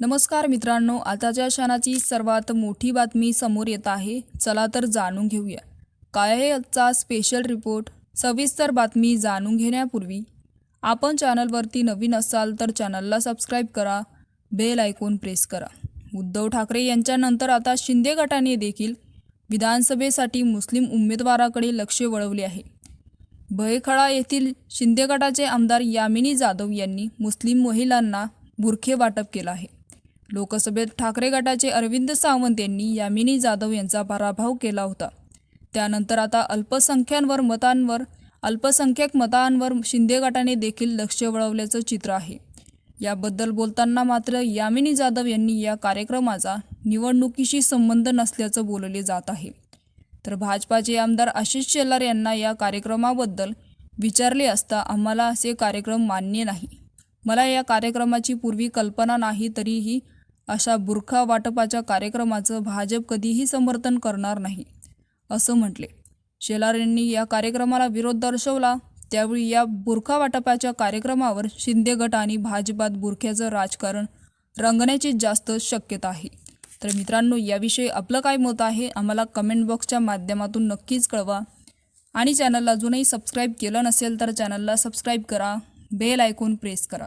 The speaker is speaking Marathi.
नमस्कार मित्रांनो आताच्या क्षणाची सर्वात मोठी बातमी समोर येत आहे. चला तर जाणून घेऊया. काय आहे आजचा स्पेशल रिपोर्ट सविस्तर बातमी जाणून घेण्यापूर्वी आपण चॅनलवरती नवीन असाल तर चॅनलला सबस्क्राईब करा बेल आयकॉन प्रेस करा. उद्धव ठाकरे यांच्यानंतर आता शिंदे गटाने देखील विधानसभेसाठी मुस्लिम उमेदवाराकडे लक्ष वळवले आहे. भयखळा येथील शिंदे गटाचे आमदार यामिनी जाधव यांनी मुस्लिम महिलांना बुरखे वाटप केलं आहे. लोकसभेत ठाकरे गटाचे अरविंद सावंत यांनी यामिनी जाधव यांचा पराभव केला होता. त्यानंतर आता अल्पसंख्यांवर मतांवर अल्पसंख्याक मतांवर शिंदे गटाने देखील लक्ष वळवल्याचं चित्र आहे. याबद्दल बोलताना मात्र यामिनी जाधव यांनी या कार्यक्रमाचा निवडणुकीशी संबंध नसल्याचं बोलले जात आहे. तर भाजपाचे आमदार आशिष शेलार यांना या कार्यक्रमाबद्दल विचारले असता आम्हाला असे कार्यक्रम मान्य नाही. मला या कार्यक्रमाची पूर्वी कल्पना नाही तरीही अशा बुरखा वाटपाच्या कार्यक्रमाचं भाजप कधीही समर्थन करणार नाही असं म्हटले. शेलार यांनी या कार्यक्रमाला विरोध दर्शवला. त्यावेळी या बुरखा वाटपाच्या कार्यक्रमावर शिंदे गट आणि भाजपात बुरख्याचं राजकारण रंगण्याची जास्त शक्यता आहे. तर मित्रांनो याविषयी आपलं काय मत आहे आम्हाला कमेंट बॉक्सच्या माध्यमातून नक्कीच कळवा. आणि चॅनलला अजूनही सबस्क्राईब केलं नसेल तर चॅनलला सबस्क्राईब करा. बेल आयकॉन प्रेस करा.